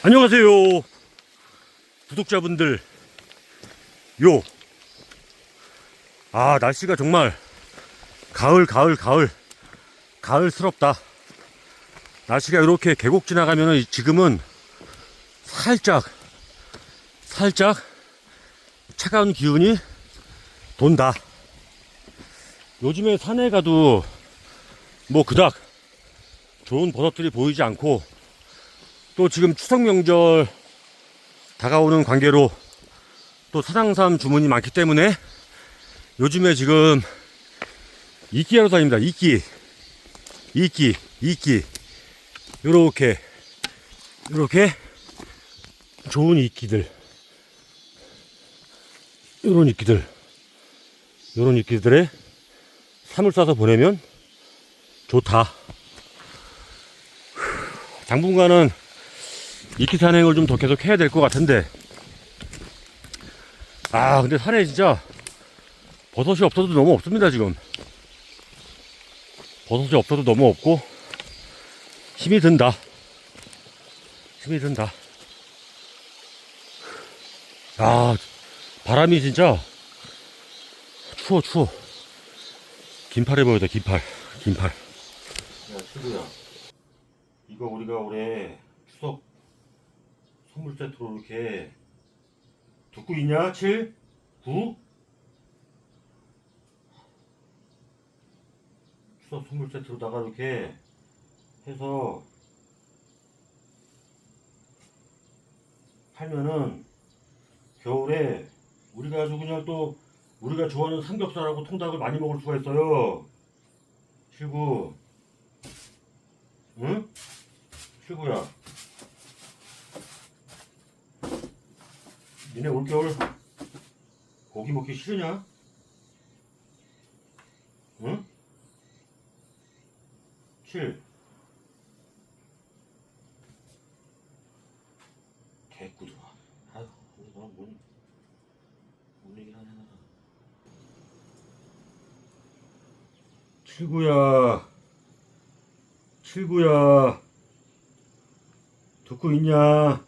안녕하세요. 구독자분들. 요. 아, 날씨가 정말 가을, 가을, 가을. 가을스럽다. 날씨가 이렇게 계곡 지나가면은 지금은 살짝, 살짝 차가운 기운이 돈다. 요즘에 산에 가도 뭐 그닥 좋은 버섯들이 보이지 않고 또 지금 추석 명절 다가오는 관계로 또 사장삼 주문이 많기 때문에 요즘에 지금 이끼 하러 다닙니다. 이끼. 이끼, 이끼. 요렇게, 요렇게 좋은 이끼들. 요런 이끼들. 요런 이끼들에 삼을 싸서 보내면 좋다. 당분간은 이끼 산행을 좀 더 계속 해야 될 것 같은데. 아, 근데 산에 진짜 버섯이 없어도 너무 없습니다, 지금. 버섯이 없어도 너무 없고, 힘이 든다. 힘이 든다. 아, 바람이 진짜 추워, 추워. 긴팔 해보여다, 긴팔. 긴팔. 야, 친구야. 이거 우리가 올해 추석 선물 세트로 이렇게 듣고 있냐? 7? 9? 추석 선물 세트로다가 이렇게 해서 팔면은 겨울에 우리가 아주 그냥 또 우리가 좋아하는 삼겹살하고 통닭을 많이 먹을 수가 있어요. 7구. 응? 7구야. 니네 올겨울 고기 먹기 싫으냐? 응? 7 개꾸들아 아유 근데 너는 뭔, 뭔 얘기를 하냐 7구야 7구야 듣고 있냐?